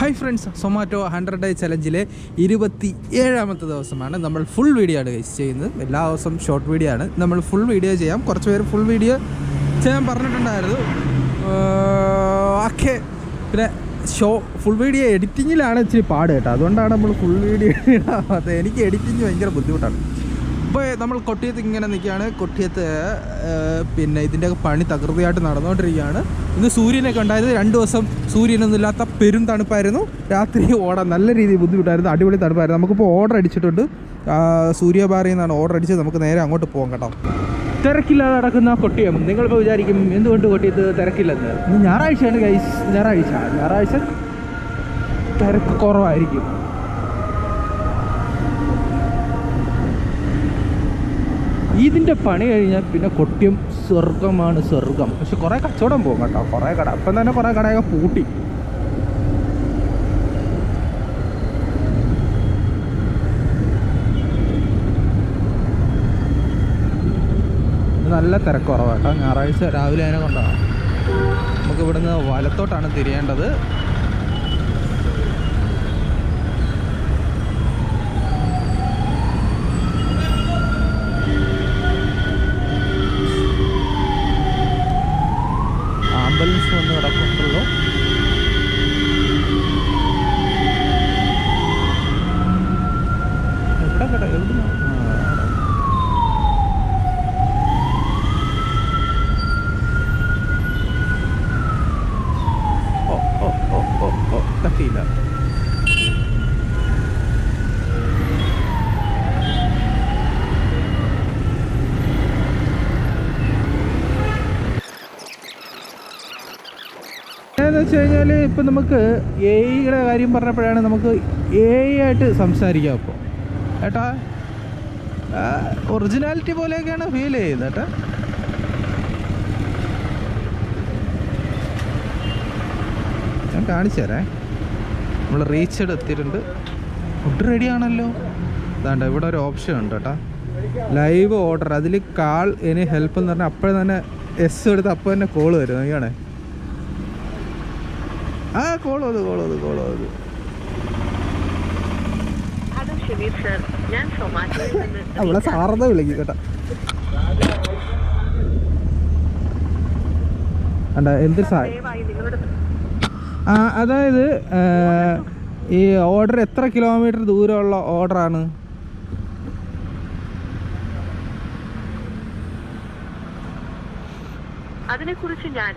Hi friends Zomato hundred day ചലഞ്ചിലെ ഇരുപത്തി ഏഴാമത്തെ ദിവസമാണ് നമ്മൾ ഫുൾ വീഡിയോ ആണ് ഗൈസ് ചെയ്യുന്നത്. എല്ലാ ദിവസവും ഷോർട്ട് വീഡിയോ ആണ്. നമ്മൾ ഫുൾ വീഡിയോ ചെയ്യാം. കുറച്ച് പേര് ഫുൾ വീഡിയോ ചെയ്യാൻ പറഞ്ഞിട്ടുണ്ടായിരുന്നു. ഓക്കെ പിന്നെ ഷോ ഫുൾ വീഡിയോ എഡിറ്റിങ്ങിലാണ് ഇച്ചിരി പാട് കേട്ടോ. അതുകൊണ്ടാണ് നമ്മൾ ഫുൾ വീഡിയോ ഇടാത്തത് എനിക്ക് എഡിറ്റിങ് ഭയങ്കര ബുദ്ധിമുട്ടാണ്. ഇപ്പോൾ നമ്മൾ കൊട്ടിയത്ത് ഇങ്ങനെ നിൽക്കുകയാണ്. കൊട്ടിയത്ത് പിന്നെ ഇതിന്റെ പണി തകൃതിയായിട്ട് നടന്നുകൊണ്ടിരിക്കുകയാണ്. ഇന്ന് സൂര്യനൊക്കെ ഉണ്ടായത് രണ്ട് ദിവസം സൂര്യനൊന്നും ഇല്ലാത്ത പെരും തണുപ്പായിരുന്നു. രാത്രി ഓടാൻ നല്ല രീതിയിൽ ബുദ്ധിമുട്ടായിരുന്നു. അടിപൊളി തണുപ്പായിരുന്നു. നമുക്കിപ്പോൾ ഓർഡർ അടിച്ചിട്ടുണ്ട്. സൂര്യപാറയിൽ നിന്നാണ് ഓർഡർ അടിച്ചത്. നമുക്ക് നേരെ അങ്ങോട്ട് പോകാം കേട്ടോ. തിരക്കില്ലാതെ നടക്കുന്ന കൊട്ടിയം. നിങ്ങളിപ്പോൾ വിചാരിക്കും എന്തുകൊണ്ട് കൊട്ടിയത്ത് തിരക്കില്ലെന്ന്? ഞായറാഴ്ചയാണ് ഗൈസ് ഞായറാഴ്ച. ഞായറാഴ്ച തിരക്ക് കുറവായിരിക്കും. ഇതിന്റെ പണി കഴിഞ്ഞാൽ പിന്നെ കൊട്ടിയം സ്വർഗമാണ് സ്വർഗം പക്ഷെ കുറേ കച്ചവടം പോകും കേട്ടോ. കുറേ കട അപ്പം തന്നെ കുറേ കടയൊക്കെ പൂട്ടി. നല്ല തിരക്ക് കുറവാണ് കേട്ടോ. ഞായറാഴ്ച രാവിലെ അതിനെ കൊണ്ടാണ് നമുക്ക് ഇവിടുന്ന് വലത്തോട്ടാണ് തിരിയേണ്ടത്. ആംബുലൻസ് വന്ന് കിടക്കുന്നുള്ളൂ എവിടെ കിട എവിടുന്ന് ആ, അവിടെ. ഓ ഓ ഓ ഓ ഓ തട്ടിയില്ല എന്ന് വെച്ച് കഴിഞ്ഞാൽ ഇപ്പം നമുക്ക് എ ഐയുടെ കാര്യം പറഞ്ഞപ്പോഴാണ് നമുക്ക് എ ഐ ആയിട്ട് സംസാരിക്കാം അപ്പോൾ. ഏട്ടാ ഒറിജിനാലിറ്റി പോലെയൊക്കെയാണ് ഫീൽ ചെയ്യുന്നത് ഏട്ടാ. ഞാൻ കാണിച്ചു തരാം. നമ്മൾ റീച്ചഡ് എത്തിയിട്ടുണ്ട് ഫുഡ് റെഡി ആണല്ലോ. അതാണ്ട് ഇവിടെ ഒരു ഓപ്ഷൻ ഉണ്ട് കേട്ടോ ലൈവ് ഓർഡർ അതിൽ കാൾ എനി ഹെൽപ്പ് എന്ന് പറഞ്ഞാൽ അപ്പോഴും തന്നെ എസ് എടുത്ത് അപ്പോൾ തന്നെ കോൾ വരും. നോക്കിയാണേ ആ കോളോ കോളോ കോളോ അവിടെ കോൾ സാറന്ന് വിളിക്കും കേട്ടോ അണ്ട എന്ത് സാ ആ അതായത് ഈ ഓർഡർ എത്ര കിലോമീറ്റർ ദൂരമുള്ള ഓർഡറാണ് അതിനെക്കുറിച്ച് ഞാൻ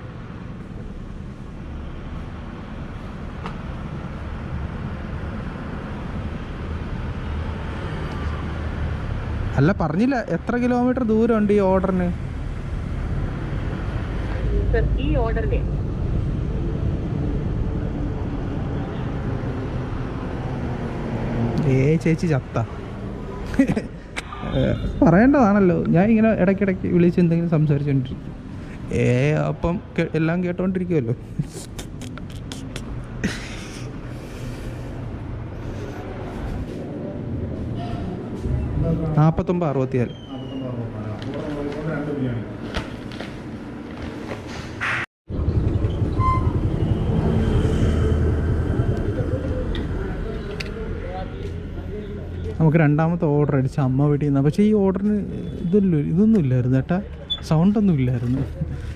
അല്ല പറഞ്ഞില്ല. എത്ര കിലോമീറ്റർ ദൂരമുണ്ട് ഈ ഓർഡറിന്? ഈ ഓർഡറിനെ ഏ ചേച്ചി ചത്ത. പറയേണ്ടതാണല്ലോ. ഞാൻ ഇങ്ങനെ ഇടയ്ക്കിടയ്ക്ക് വിളിച്ച് എന്തെങ്കിലും സംസാരിച്ചുകൊണ്ടിരിക്കും ഏ അപ്പം എല്ലാം കേട്ടോണ്ടിരിക്കുമല്ലോ നാൽപ്പത്തൊമ്പത് അറുപത്തിയാൽ. നമുക്ക് രണ്ടാമത്തെ ഓർഡർ അടിച്ച അമ്മ വീട്ടിൽ നിന്ന്. പക്ഷേ ഈ ഓർഡറിന് ഇതല്ല ഇതൊന്നും ഇല്ലായിരുന്നു ഏട്ടാ. സൗണ്ടൊന്നും ഇല്ലായിരുന്നു.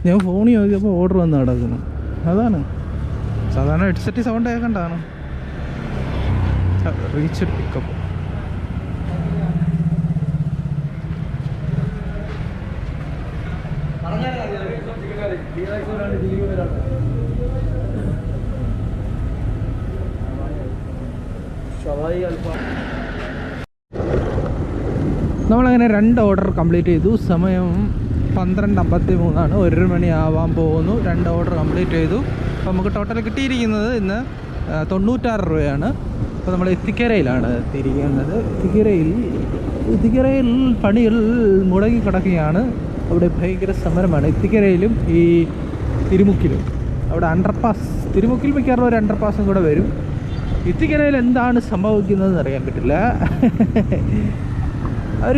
ഞാൻ ഫോണിൽ നോക്കിയപ്പോൾ ഓർഡർ വന്ന് കിടക്കുന്നു അതാണ്. സാധാരണ ഹെഡ്സെറ്റ് സൗണ്ട് കേൾക്കണ്ടാണ് റീച്ച് പിക്കപ്പ് നമ്മളങ്ങനെ രണ്ട് ഓർഡർ കംപ്ലീറ്റ് ചെയ്തു. സമയം പന്ത്രണ്ട് അമ്പത്തി മൂന്നാണ് ഒരു ആവാൻ പോകുന്നു. രണ്ട് ഓർഡർ കംപ്ലീറ്റ് ചെയ്തു. അപ്പോൾ നമുക്ക് ടോട്ടൽ കിട്ടിയിരിക്കുന്നത് ഇന്ന് തൊണ്ണൂറ്റാറ് രൂപയാണ്. അപ്പോൾ നമ്മൾ എത്തിക്കരയിലാണ് എത്തിയിരിക്കുന്നത്. എത്തിക്കരയിൽ എത്തിക്കരയിൽ പണികൾ മുടങ്ങി കിടക്കുകയാണ്. അവിടെ ഭയങ്കര സമരമാണ്. എത്തിക്കരയിലും ഈ തിരുമുക്കിലും അവിടെ അണ്ടർപാസ് തിരുമുക്കിൽ മിക്കവാറും ഒരു അണ്ടർപാസും കൂടെ വരും. ഇത്തിക്കരയിൽ എന്താണ് സംഭവിക്കുന്നതെന്ന് അറിയാൻ പറ്റില്ല. അവർ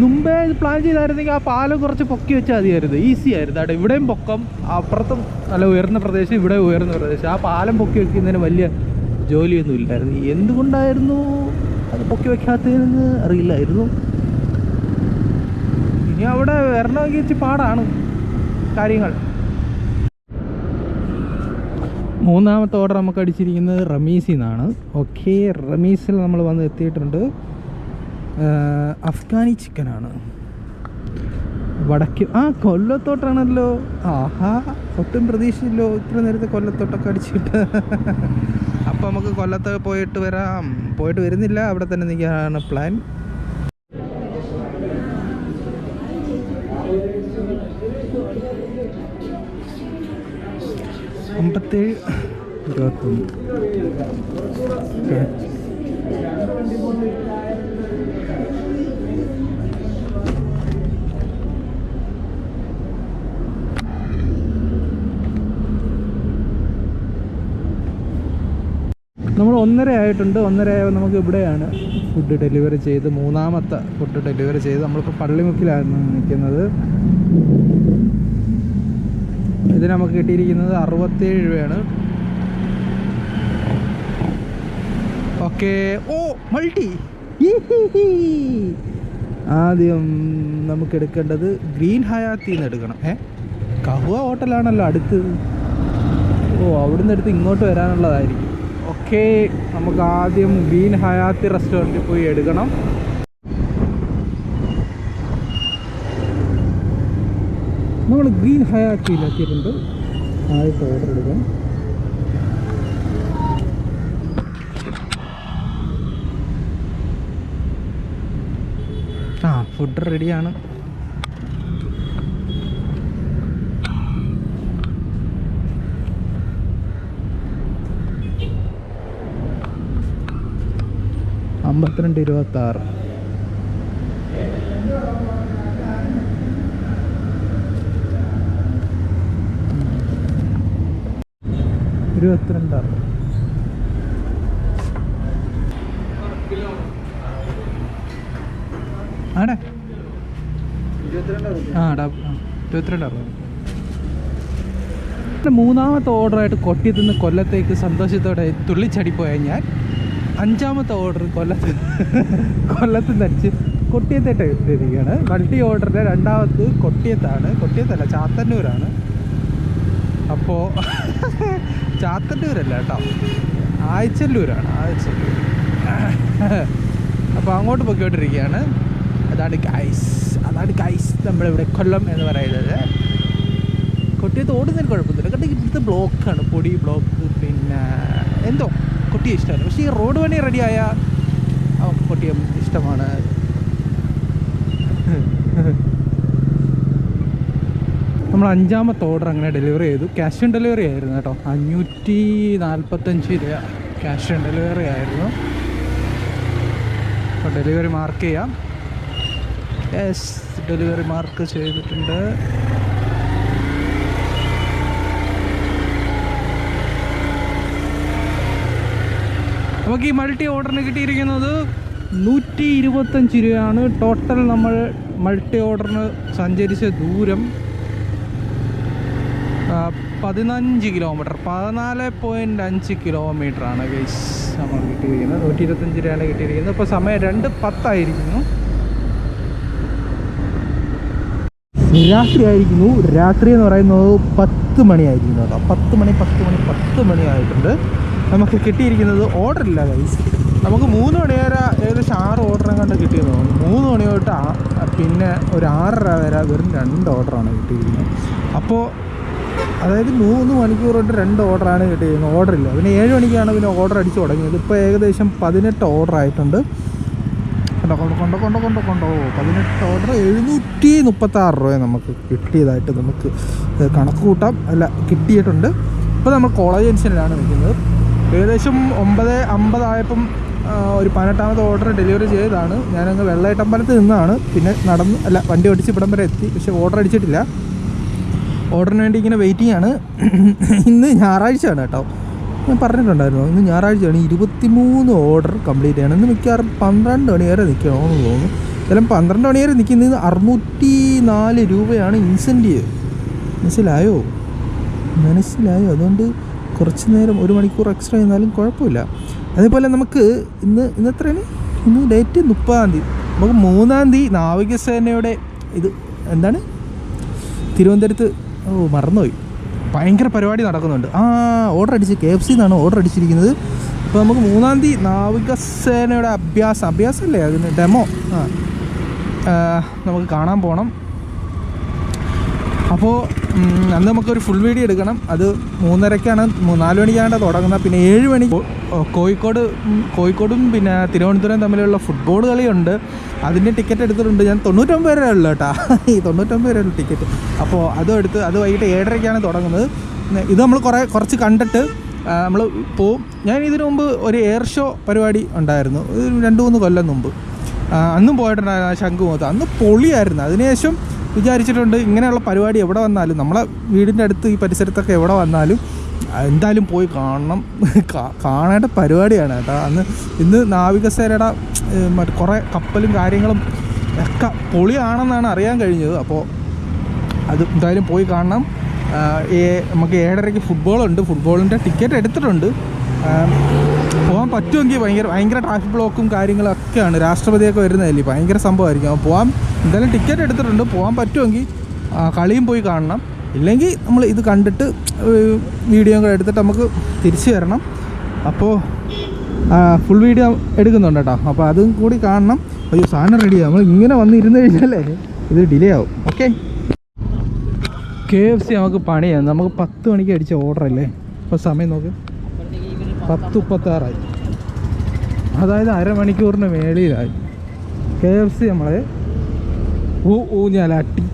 മുമ്പേ പ്ലാൻ ചെയ്തായിരുന്നെങ്കിൽ ആ പാലം കുറച്ച് പൊക്കി വെച്ചാൽ മതിയായിരുന്നു. ഈസി ആയിരുന്നു. അവിടെ ഇവിടെയും പൊക്കം അപ്പുറത്തും നല്ല ഉയർന്ന പ്രദേശം ഇവിടെ ഉയർന്ന പ്രദേശം. ആ പാലം പൊക്കി വെക്കുന്നതിന് വലിയ ജോലിയൊന്നും ഇല്ലായിരുന്നു. എന്തുകൊണ്ടായിരുന്നു അത് പൊക്കി വെക്കാത്തതെന്ന് അറിയില്ലായിരുന്നു. ഇനി അവിടെ വരണമെങ്കിൽ ഇച്ചിരി പാടാണ് കാര്യങ്ങൾ. മൂന്നാമത്തെ ഓർഡർ നമുക്ക് അടിച്ചിരിക്കുന്നത് റമീസിൽ നിന്നാണ് ഓക്കെ റമീസിൽ നമ്മൾ വന്ന് എത്തിയിട്ടുണ്ട്. അഫ്ഗാനി ചിക്കനാണ്. വടക്ക് ആ കൊല്ലത്തോട്ടാണല്ലോ. ആഹാ ഒട്ടും പ്രതീക്ഷയില്ലോ. ഇത്ര നേരത്തെ കൊല്ലത്തോട്ടൊക്കെ അടിച്ചിട്ട്. അപ്പോൾ നമുക്ക് കൊല്ലത്ത് പോയിട്ട് വരാം. പോയിട്ട് വരുന്നില്ല. അവിടെ തന്നെ നിൽക്കാനാണ് പ്ലാൻ അമ്പത്തേഴ് ഇരുപത്തൊന്ന്. നമ്മൾ ഒന്നര ആയിട്ടുണ്ട്. ഒന്നര ആയപ്പോൾ നമുക്ക് ഇവിടെയാണ് ഫുഡ് ഡെലിവറി ചെയ്ത്. മൂന്നാമത്തെ ഫുഡ് ഡെലിവറി ചെയ്ത്. നമ്മളിപ്പോൾ പള്ളിമുക്കിലായിരുന്നു നിൽക്കുന്നത്. ഇത് നമുക്ക് കിട്ടിയിരിക്കുന്നത് അറുപത്തേഴ് രൂപയാണ്. ഓക്കെ. ഓ മൾട്ടി. ആദ്യം നമുക്ക് എടുക്കേണ്ടത് ഗ്രീൻ ഹയാത്തിൽ നിന്ന് എടുക്കണം. ഏ കഹുവ ഹോട്ടലാണല്ലോ അടുത്ത് ഓ അവിടുന്ന് എടുത്ത് ഇങ്ങോട്ട് വരാനുള്ളതായിരിക്കും. ഓക്കെ നമുക്ക് ആദ്യം ഗ്രീൻ ഹയാത്തി റെസ്റ്റോറന്റിൽ പോയി എടുക്കണം. നമ്മൾ ഗ്രീൻ ഹയാത്തിയിലെത്തിയിട്ടുണ്ട് ആയിട്ട് ഓർഡർ എടുക്കാം. ആ ഫുഡ് റെഡിയാണ് അമ്പത്തിരണ്ട് ഇരുപത്തി ആറ് ഇരുപത്തിരണ്ട് അറുപത് ആടെ ആ ഇരുപത്തിരണ്ട് അറുപത് മൂന്നാമത്തെ ഓർഡറായിട്ട് കൊട്ടിയത്തു നിന്ന് കൊല്ലത്തേക്ക് സന്തോഷത്തോടെ തുള്ളിച്ചടിപ്പോയ ഞാൻ. അഞ്ചാമത്തെ ഓർഡർ കൊല്ലത്ത് കൊല്ലത്ത് നടിച്ച് കൊട്ടിയത്തേട്ട് എത്തിയിരിക്കുകയാണ് മൾട്ടി ഓർഡറിന്റെ രണ്ടാമത് കൊട്ടിയത്താണ്. കൊട്ടിയത്തല്ല ചാത്തന്നൂരാണ്. അപ്പോൾ ചാത്തന്നൂരല്ല കേട്ടോ. ആഴ്ചല്ലൂരാണ് ആഴ്ചല്ലൂർ അപ്പോൾ അങ്ങോട്ട് പൊയ്ക്കൊണ്ടിരിക്കുകയാണ്. അതാണ് ഗൈസ് അതാണ് ഗൈസ് നമ്മളിവിടെ കൊല്ലം എന്ന് പറയുന്നത്. കുട്ടിയത്ത് ഓടുന്നതിന് കുഴപ്പമൊന്നുമില്ല. കേട്ടോ ഇവിടുത്തെ ബ്ലോക്കാണ് പൊടി ബ്ലോക്ക് പിന്നെ എന്തോ കൊട്ടിയെ ഇഷ്ടമാണ്. പക്ഷേ ഈ റോഡ് പണി റെഡിയായ കുട്ടിയും ഇഷ്ടമാണ്. നമ്മൾ അഞ്ചാമത്തെ ഓർഡർ അങ്ങനെ ഡെലിവറി ചെയ്തു. ക്യാഷ് ഓൺ ഡെലിവറി ആയിരുന്നു കേട്ടോ. അഞ്ഞൂറ്റി നാൽപ്പത്തഞ്ച് രൂപ ക്യാഷ് ഓൺ ഡെലിവറി ആയിരുന്നു. അപ്പോൾ ഡെലിവറി മാർക്ക് ചെയ്യാം. യെസ് ഡെലിവറി മാർക്ക് ചെയ്തിട്ടുണ്ട്. നമുക്ക് ഈ മൾട്ടി ഓർഡറിന് കിട്ടിയിരിക്കുന്നത് നൂറ്റി ഇരുപത്തഞ്ച് രൂപയാണ്. ടോട്ടൽ നമ്മൾ മൾട്ടി ഓർഡറിന് സഞ്ചരിച്ച ദൂരം പതിനഞ്ച് കിലോമീറ്റർ പതിനാല് പോയിന്റ് അഞ്ച് കിലോമീറ്റർ ആണ് ഗൈസ് നമ്മൾ കിട്ടിയിരിക്കുന്നത്. നൂറ്റി ഇരുപത്തഞ്ച് രൂപയാണ് കിട്ടിയിരിക്കുന്നത്. ഇപ്പോൾ സമയം രണ്ട് പത്തായിരിക്കുന്നു. രാത്രി ആയിരിക്കുന്നു. രാത്രി എന്ന് പറയുന്നത് പത്ത് മണിയായിരിക്കുന്നു കേട്ടോ. പത്ത് മണി പത്ത് മണി പത്ത് മണിയായിട്ടുണ്ട് നമുക്ക് കിട്ടിയിരിക്കുന്നത് ഓർഡർ ഇല്ല ഗൈസ് നമുക്ക് മൂന്ന് മണി വരെ ഏകദേശം ആറ് ഓർഡറും കണ്ട് കിട്ടിയെന്ന് തോന്നുന്നു. മൂന്ന് മണി തൊട്ട് പിന്നെ ഒരു ആറര വരെ വെറും രണ്ട് ഓർഡറാണ് കിട്ടിയിരിക്കുന്നത്. അപ്പോൾ അതായത് മൂന്ന് മണിക്കൂർ കൊണ്ട് രണ്ട് ഓർഡറാണ് കിട്ടിയിരുന്നത് ഓർഡർ ഇല്ല പിന്നെ ഏഴ് മണിക്കാണ് പിന്നെ ഓർഡർ അടിച്ച് തുടങ്ങിയത്. ഇപ്പോൾ ഏകദേശം പതിനെട്ട് ഓർഡർ ആയിട്ടുണ്ട്. കൊണ്ടോ കൊണ്ടോ കൊണ്ടോ കൊണ്ടോ കൊണ്ടോ കൊണ്ടോ. പതിനെട്ട് ഓർഡർ എഴുന്നൂറ്റി മുപ്പത്താറ് രൂപ നമുക്ക് കിട്ടിയതായിട്ട് നമുക്ക് കണക്ക് കൂട്ടാം. അല്ല കിട്ടിയിട്ടുണ്ട്. ഇപ്പോൾ നമ്മൾ കോളേജ് ജംഗ്ഷനിലാണ് നിൽക്കുന്നത്. ഏകദേശം ഒമ്പത് അമ്പതായപ്പം ഒരു പതിനെട്ടാമത്തെ ഓർഡർ ഡെലിവറി ചെയ്തതാണ്. ഞാനങ്ങ് വെള്ളയട്ടമ്പലത്ത് നിന്നാണ്. പിന്നെ നടന്ന് അല്ല വണ്ടി ഓടിച്ച് ഇവിടം വരെ എത്തി. പക്ഷേ ഓർഡർ അടിച്ചിട്ടില്ല. ഓർഡറിന് വേണ്ടി ഇങ്ങനെ വെയിറ്റിംഗ് ആണ് ഇന്ന് ഞായറാഴ്ചയാണ് കേട്ടോ. ഞാൻ പറഞ്ഞിട്ടുണ്ടായിരുന്നു ഇന്ന് ഞായറാഴ്ചയാണ്. ഇരുപത്തിമൂന്ന് ഓർഡർ കംപ്ലീറ്റ് ചെയ്യണം. ഇന്ന് മിക്കവാറും പന്ത്രണ്ട് മണി വരെ നിൽക്കണമെന്ന് തോന്നുന്നു. ചിലപ്പോൾ പന്ത്രണ്ട് മണി വരെ നിൽക്കുന്നത് അറുന്നൂറ്റി നാല് രൂപയാണ് ഇൻസെന്റീവ് മനസ്സിലായോ? മനസ്സിലായോ? അതുകൊണ്ട് കുറച്ച് നേരം ഒരു മണിക്കൂർ എക്സ്ട്രാ ചെയ്താലും കുഴപ്പമില്ല. അതേപോലെ നമുക്ക് ഇന്ന് ഇന്ന് എത്രയാണ്? ഇന്ന് ഡേറ്റ് മുപ്പതാം തീയതി. നമുക്ക് മൂന്നാം തീയതി നാവികസേനയുടെ ഇത് എന്താണ്? തിരുവനന്തപുരത്ത് ഓ മറന്നുപോയി. ഭയങ്കര പരിപാടി നടക്കുന്നുണ്ട്. ആ ഓർഡർ അടിച്ച് കെ എഫ് സി എന്നാണ് ഓർഡർ അടിച്ചിരിക്കുന്നത്. അപ്പോൾ നമുക്ക് മൂന്നാം തീയതി നാവികസേനയുടെ അഭ്യാസം. അഭ്യാസമല്ലേ അതിന്? ഡെമോ ആ, നമുക്ക് കാണാൻ പോകണം അപ്പോൾ അന്ന് നമുക്കൊരു ഫുൾ വീഡിയോ എടുക്കണം. അത് മൂന്നരക്കാണ് നാല് മണിക്കാണ് തുടങ്ങുന്നത്. പിന്നെ ഏഴ് മണി കോഴിക്കോട് കോഴിക്കോടും പിന്നെ തിരുവനന്തപുരം തമ്മിലുള്ള ഫുട്ബോൾ കളിയുണ്ട്. അതിന്റെ ടിക്കറ്റ് എടുത്തിട്ടുണ്ട്. ഞാൻ തൊണ്ണൂറ്റൊമ്പത് രൂപ ഉള്ളു കേട്ടോ. ഈ തൊണ്ണൂറ്റൊമ്പത് രൂപ ടിക്കറ്റ് അപ്പോൾ അതും എടുത്ത് അത് വൈകിട്ട് ഏഴരയ്ക്കാണ് തുടങ്ങുന്നത്. ഇത് നമ്മൾ കുറേ കുറച്ച് കണ്ടിട്ട് നമ്മൾ പോവും. ഞാൻ ഇതിനു മുമ്പ് ഒരു എയർ ഷോ പരിപാടി ഉണ്ടായിരുന്നു. രണ്ട് മൂന്ന് കൊല്ലം മുമ്പ്. അന്നും പോയിട്ടുണ്ടായിരുന്നു ശംഖുമുഖത്ത്. അന്ന് പൊളിയായിരുന്നു. അതിനുശേഷം വിചാരിച്ചിട്ടുണ്ട്. ഇങ്ങനെയുള്ള പരിപാടി എവിടെ വന്നാലും നമ്മളെ വീടിന്റെ അടുത്ത് ഈ പരിസരത്തൊക്കെ എവിടെ വന്നാലും എന്തായാലും പോയി കാണണം. കാണേണ്ട പരിപാടിയാണ് കേട്ടോ. അന്ന് ഇന്ന് നാവികസേനയുടെ മറ്റ് കുറേ കപ്പലും കാര്യങ്ങളും ഒക്കെ പൊളിയാണെന്നാണ് അറിയാൻ കഴിഞ്ഞത്. അപ്പോൾ അത് എന്തായാലും പോയി കാണണം. നമുക്ക് ഏഴരയ്ക്ക് ഫുട്ബോളുണ്ട്. ഫുട്ബോളിന്റെ ടിക്കറ്റ് എടുത്തിട്ടുണ്ട്. പോകാൻ പറ്റുമെങ്കിൽ ഭയങ്കര ഭയങ്കര ട്രാഫിക് ബ്ലോക്കും കാര്യങ്ങളൊക്കെയാണ്. രാഷ്ട്രപതിയൊക്കെ വരുന്നതല്ലേ? ഭയങ്കര സംഭവമായിരിക്കും. അപ്പോൾ പോകാൻ എന്തായാലും ടിക്കറ്റ് എടുത്തിട്ടുണ്ട്. പോകാൻ പറ്റുമെങ്കിൽ കളിയും പോയി കാണണം. ഇല്ലെങ്കിൽ നമ്മൾ ഇത് കണ്ടിട്ട് വീഡിയോ കൂടെ എടുത്തിട്ട് നമുക്ക് തിരിച്ചു വരണം. അപ്പോൾ ഫുൾ വീഡിയോ എടുക്കുന്നുണ്ട് കേട്ടോ. അപ്പോൾ അതും കൂടി കാണണം. അയ്യോ സാധനം റെഡിയാണ് നമ്മൾ ഇങ്ങനെ വന്ന് ഇരുന്ന് കഴിഞ്ഞാലേ ഇത് ഡിലേ ആവും. ഓക്കെ കെ എഫ് സി നമുക്ക് പണിയാണ്. നമുക്ക് പത്ത് മണിക്ക് അടിച്ച ഓർഡർ അല്ലേ? ഇപ്പോൾ സമയം നോക്ക്. പത്ത് മുപ്പത്താറായി. അതായത് അരമണിക്കൂറിന് മേളിയിലായി കെ എഫ് സി നമ്മളെ ഊ ഞാൻ അട്ടി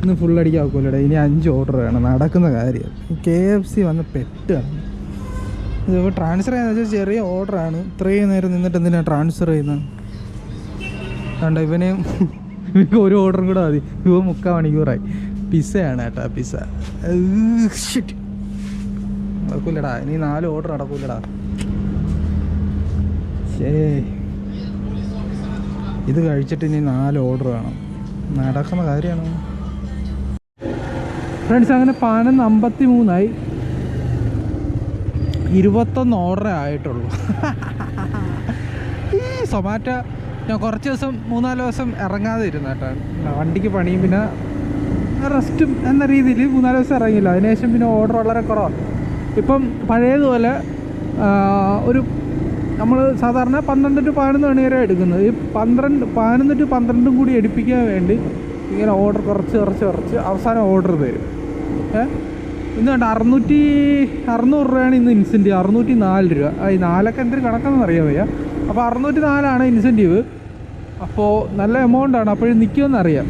ഇന്ന് ഫുൾ അടിക്കാക്കൂലട ഇനി അഞ്ച് ഓർഡർ വേണം. നടക്കുന്ന കാര്യം. കെ എഫ് സി വന്ന് പെട്ടാണ്. ഇതിപ്പോൾ ട്രാൻസ്ഫർ ചെയ്യാന്ന് വെച്ചാൽ ചെറിയ ഓർഡറാണ് ഇത്രയും നേരം നിന്നിട്ട് എന്തിനാണ് ട്രാൻസ്ഫർ ചെയ്യുന്നത് കണ്ട ഇവനെയും ഇവർക്ക് ഒരു ഓർഡറും കൂടെ മതി. ഇവ മുക്കാൽ മണിക്കൂറായി. പിസ്സയാണ് കേട്ടോ ഷിറ്റ് നടക്കൂലടാ. ഇനി നാല് ഓർഡർ നടക്കൂലടാ. ശേ ഇത് കഴിച്ചിട്ട് ഇനി നാല് ഓർഡർ വേണം. നടക്കുന്ന കാര്യമാണ്? ഫ്രണ്ട്സ് അങ്ങനെ പതിനൊന്ന് അമ്പത്തി മൂന്നായി ഇരുപത്തൊന്ന് ഓർഡർ ആയിട്ടുള്ളൂ. ഈ സൊമാറ്റോ ഞാൻ കുറച്ച് ദിവസം മൂന്നാൽ ദിവസം ഇറങ്ങാതെ ഇരുന്ന കേട്ടോ. വണ്ടിക്ക് പണിയും പിന്നെ റെസ്റ്റും എന്ന രീതിയിൽ മൂന്നാൽ ദിവസം ഇറങ്ങിയില്ല. അതിനുശേഷം പിന്നെ ഓർഡർ വളരെ കുറവാണ് ഇപ്പം പഴയതുപോലെ ഒരു നമ്മൾ സാധാരണ പന്ത്രണ്ട് ടു പതിനൊന്ന് മണി വരെ എടുക്കുന്നത്. ഈ പന്ത്രണ്ട് പതിനൊന്ന് ടു പന്ത്രണ്ടും കൂടി എടുപ്പിക്കാൻ വേണ്ടി ഇങ്ങനെ ഓർഡർ കുറച്ച് കുറച്ച് കുറച്ച് അവസാനം ഓർഡർ തരും. ഏ? ഇന്ന് കണ്ട അറുന്നൂറ്റി അറുന്നൂറ് രൂപയാണ് ഇന്ന് ഇൻസെന്റീവ് അറുന്നൂറ്റി നാല് രൂപ ഈ നാലൊക്കെ എന്തൊരു കണക്കെന്ന് അറിയാൻ വയ്യ. അപ്പോൾ അറുന്നൂറ്റി നാലാണ് ഇൻസെന്റീവ് അപ്പോൾ നല്ല എമൗണ്ട് ആണ്. അപ്പോഴും നിൽക്കുമെന്ന് അറിയാം.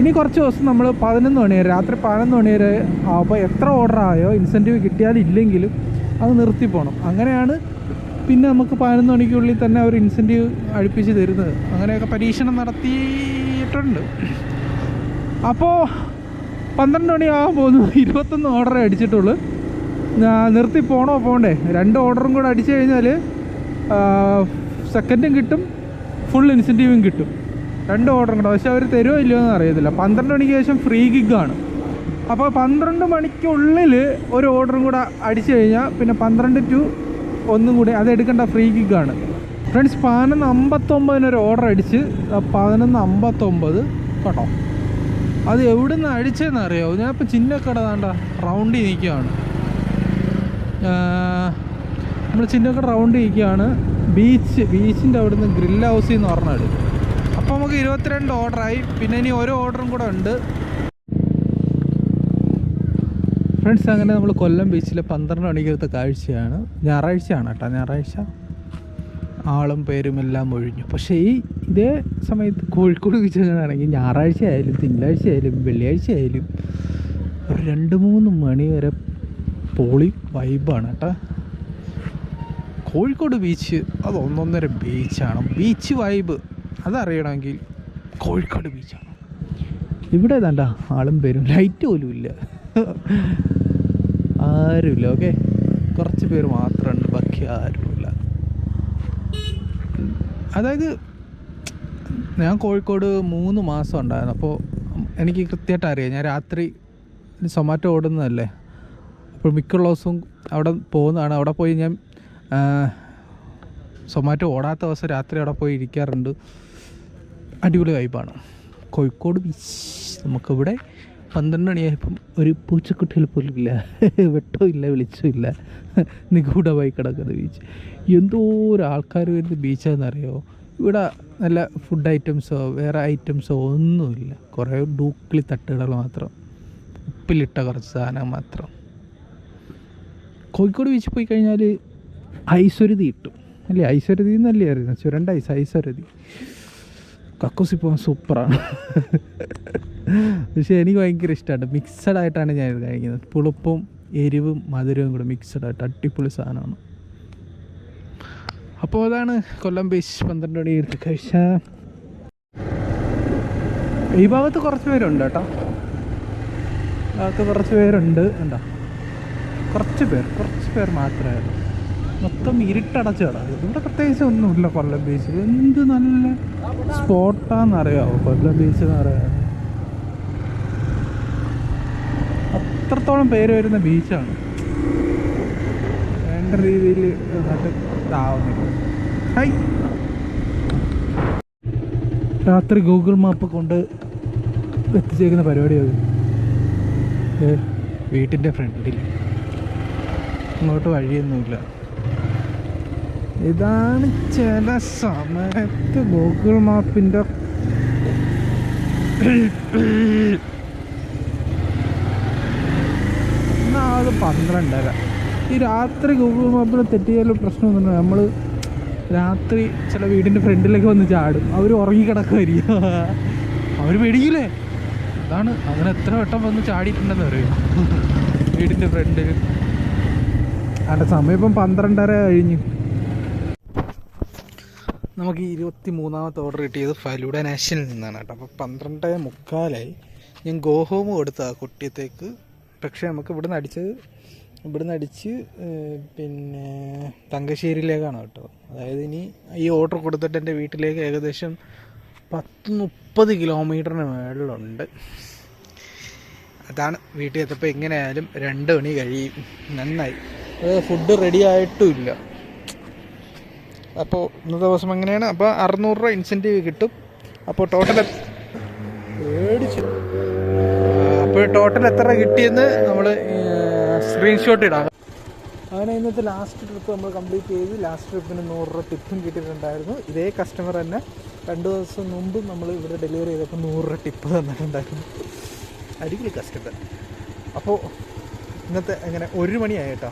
ഇനി കുറച്ച് ദിവസം നമ്മൾ പതിനൊന്ന് മണി വരെ രാത്രി പതിനൊന്ന് മണി വരെ അപ്പോൾ എത്ര ഓർഡർ ആയോ ഇൻസെന്റീവ് കിട്ടിയാലില്ലെങ്കിലും അത് നിർത്തി പോകണം അങ്ങനെയാണ് പിന്നെ നമുക്ക് പതിനൊന്ന് മണിക്കുള്ളിൽ തന്നെ അവർ ഇൻസെന്റീവ് അടുപ്പിച്ച് തരുന്നത്. അങ്ങനെയൊക്കെ പരീക്ഷണം നടത്തിയിട്ടുണ്ട്. അപ്പോൾ പന്ത്രണ്ട് മണിയാകാൻ പോകുന്നു. ഇരുപത്തൊന്ന് ഓർഡർ അടിച്ചിട്ടുള്ളൂ. നിർത്തി പോണോ പോകണ്ടേ രണ്ട് ഓർഡറും കൂടെ അടിച്ചു കഴിഞ്ഞാൽ സെക്കൻഡും കിട്ടും ഫുൾ ഇൻസെന്റീവും കിട്ടും. രണ്ട് ഓർഡറും കൂടെ. പക്ഷെ അവർ തരുമോ ഇല്ലയോ എന്ന് അറിയത്തില്ല. പന്ത്രണ്ട് മണിക്ക് ശേഷം ഫ്രീ ഗിഗാണ് അപ്പോൾ പന്ത്രണ്ട് മണിക്കുള്ളിൽ ഒരു ഓർഡറും കൂടെ അടിച്ചു കഴിഞ്ഞാൽ പിന്നെ പന്ത്രണ്ട് ടു ഒന്നും കൂടി അത് എടുക്കേണ്ട ഫ്രീ കിക്കാണ് ഫ്രണ്ട്സ് പതിനൊന്ന് അമ്പത്തൊമ്പതിന് ഒരു ഓർഡർ അടിച്ച് പതിനൊന്ന് അമ്പത്തൊമ്പത് കേട്ടോ. അത് എവിടെ നിന്ന് അടിച്ചതെന്ന് അറിയാമോ ഇപ്പം ചിന്നക്കട താണ്ട റൗണ്ടിൽ നിൽക്കുകയാണ്. നമ്മൾ ചിന്നക്കട റൗണ്ടിൽ നിൽക്കുകയാണ്. ബീച്ച് ബീച്ചിന്റെ അവിടെ നിന്ന് ഗ്രിൽ ഹൗസിൽ നിന്ന് പറഞ്ഞാൽ അപ്പോൾ നമുക്ക് ഇരുപത്തിരണ്ട് ഓർഡറായി പിന്നെ ഇനി ഓരോ ഓർഡറും കൂടെ ഉണ്ട്. ഫ്രണ്ട്സ് അങ്ങനെ നമ്മൾ കൊല്ലം ബീച്ചിലെ പന്ത്രണ്ട് മണിക്കടുത്ത കാഴ്ചയാണ്. ഞായറാഴ്ചയാണ് കേട്ടോ ഞായറാഴ്ച. ആളും പേരും എല്ലാം ഒഴിഞ്ഞു. പക്ഷേ ഈ ഇതേ സമയത്ത് കോഴിക്കോട് ബീച്ചിലാണെങ്കിൽ ഞായറാഴ്ച ആയാലും തിങ്കളാഴ്ച ആയാലും വെള്ളിയാഴ്ച ആയാലും ഒരു രണ്ട് മൂന്ന് മണി വരെ പോളി വൈബാണ് കേട്ടോ. കോഴിക്കോട് ബീച്ച് അത് ഒന്നൊന്നര ബീച്ചാണ് ബീച്ച് വൈബ് അതറിയണമെങ്കിൽ കോഴിക്കോട് ബീച്ചാണ് ഇവിടെ ഏതാണ്ട ആളും പേരും. ലൈറ്റ് പോലും ഇല്ല. ആരുമില്ല ഓക്കെ കുറച്ച് പേര് മാത്രമുണ്ട് ബാക്കി ആരുമില്ല. അതായത് ഞാൻ കോഴിക്കോട് മൂന്ന് മാസം ഉണ്ടായിരുന്നു. അപ്പോൾ എനിക്ക് കൃത്യമായിട്ട് അറിയാം ഞാൻ രാത്രി സൊമാറ്റോ ഓടുന്നതല്ലേ? അപ്പോൾ മിക്കുള്ള ദിവസവും അവിടെ പോകുന്നതാണ്. അവിടെ പോയി ഞാൻ സൊമാറ്റോ ഓടാത്ത ദിവസം രാത്രി അവിടെ പോയി ഇരിക്കാറുണ്ട്. അടിപൊളി വൈബാണ് കോഴിക്കോട് നമുക്കിവിടെ പന്ത്രണ്ട് മണിയായപ്പം ഒരു പൂച്ചക്കുട്ടികൾ പോലും ഇല്ല. വെട്ടോ ഇല്ല വെളിച്ചവും ഇല്ല. നിഗൂഢമായി കിടക്കുന്ന ബീച്ച് എന്തോ ഒരു ആൾക്കാർ വരുന്ന ബീച്ചാണെന്നറിയോ ഇവിടെ നല്ല ഫുഡ് ഐറ്റംസോ വേറെ ഐറ്റംസോ ഒന്നുമില്ല. കുറേ ഡൂക്കിളി തട്ടുകൾ മാത്രം. ഉപ്പിലിട്ട കുറച്ച് സാധനം മാത്രം. കോഴിക്കോട് ബീച്ചിൽ പോയി കഴിഞ്ഞാൽ ഐശ്വര്യതി കിട്ടും. അല്ലേ? ഐശ്വര്യതി എന്നല്ലേ അറിയുന്നത്? ചുരണ്ട ഐസ് ഐശ്വര്യതി കക്കൂസി പോകാൻ സൂപ്പറാണ്. പക്ഷേ എനിക്ക് ഭയങ്കര ഇഷ്ടമാണ് മിക്സഡ് ആയിട്ടാണ് ഞാൻ കഴിക്കുന്നത്. പുളിപ്പും എരിവും മധുരവും കൂടെ മിക്സഡ് ആയിട്ട് അടിപൊളി സാധനമാണ്. അപ്പോൾ അതാണ് കൊല്ലം ബീച്ച് പന്ത്രണ്ട് മണി എടുത്ത് ഈ ഭാഗത്ത് കുറച്ച് പേരുണ്ട് കേട്ടോ. ഭാഗത്ത് കുറച്ച് പേരുണ്ട്. ഉണ്ടോ കുറച്ച് പേർ കുറച്ച് പേർ മാത്രമേ മൊത്തം ഇരുട്ടടച്ച് കിടക്കും ഇവിടെ പ്രത്യേകിച്ച് ഒന്നുമില്ല കൊല്ലം ബീച്ചിൽ എന്ത് നല്ല സ്പോട്ടാണെന്നറിയാമോ കൊല്ലം ബീച്ച് എന്ന് പറയാം അത്രത്തോളം പേര് വരുന്ന ബീച്ചാണ് വേണ്ട രീതിയിൽ ഹൈ. രാത്രി ഗൂഗിൾ മാപ്പ് കൊണ്ട് എത്തിച്ചേക്കുന്ന പരിപാടിയാണ് വീട്ടിന്റെ ഫ്രണ്ടിൽ. ഇങ്ങോട്ട് വഴിയൊന്നുമില്ല. ഇതാണ് ചില സമയത്ത് ഗൂഗിൾ മാപ്പിന്റെ എന്നാൽ അത് പന്ത്രണ്ടര. ഈ രാത്രി ഗൂഗിൾ മാപ്പിൽ തെറ്റിയാലും പ്രശ്നമൊന്നുമില്ല നമ്മൾ രാത്രി ചില വീടിന്റെ ഫ്രണ്ടിലേക്ക് വന്ന് ചാടും. അവർ ഉറങ്ങിക്കിടക്കുമായിരിക്കും അവർ പേടിക്കില്ലേ? അതാണ് അങ്ങനെ എത്ര വട്ടം വന്ന് ചാടിയിട്ടുണ്ടെന്ന് അറിയാം? വീടിന്റെ ഫ്രണ്ടിൽ അതിന്റെ സമയം ഇപ്പം പന്ത്രണ്ടര കഴിഞ്ഞു. നമുക്ക് ഇരുപത്തി മൂന്നാമത്തെ ഓർഡർ കിട്ടിയത് ഫലൂഡ നാഷനിൽ നിന്നാണ് കേട്ടോ. അപ്പോൾ പന്ത്രണ്ട് മുക്കാലായി. ഞാൻ ഗോഹോം കൊടുത്ത കുട്ടിയത്തേക്ക്. പക്ഷേ നമുക്ക് ഇവിടുന്ന് അടിച്ചത് ഇവിടുന്ന് അടിച്ച് പിന്നെ തങ്കശ്ശേരിയിലേക്കാണ് കേട്ടോ. അതായത് ഇനി ഈ ഓർഡർ കൊടുത്തിട്ട് എന്റെ വീട്ടിലേക്ക് ഏകദേശം പത്ത് മുപ്പത് കിലോമീറ്ററിന് മുകളിലുണ്ട് അതാണ് വീട്ടിൽ എത്തപ്പോൾ എങ്ങനെയായാലും രണ്ട് മണി കഴിയും. നന്നായി. ഫുഡ് റെഡി ആയിട്ടുമില്ല അപ്പോൾ ഇന്നത്തെ ദിവസം എങ്ങനെയാണ്? അപ്പോൾ അറുന്നൂറ് രൂപ ഇൻസെന്റീവ് കിട്ടും. അപ്പോൾ ടോട്ടൽ മേടിച്ചു അപ്പോൾ ടോട്ടൽ എത്ര കിട്ടിയെന്ന് നമ്മൾ സ്ക്രീൻഷോട്ട് ഇടാം. അങ്ങനെ ഇന്നത്തെ ലാസ്റ്റ് ട്രിപ്പ് നമ്മൾ കംപ്ലീറ്റ് ചെയ്ത് ലാസ്റ്റ് ട്രിപ്പിന് നൂറ് രൂപ ടിപ്പും കിട്ടിയിട്ടുണ്ടായിരുന്നു. ഇതേ കസ്റ്റമർ തന്നെ രണ്ട് ദിവസം മുമ്പ് നമ്മൾ ഇവിടെ ഡെലിവറി ചെയ്തപ്പോൾ നൂറ് രൂപ ടിപ്പ് തന്നിട്ടുണ്ടായിരുന്നു. അടിപൊളി കസ്റ്റമർ അപ്പോൾ ഇന്നത്തെ അങ്ങനെ ഒരു മണിയായി കേട്ടോ.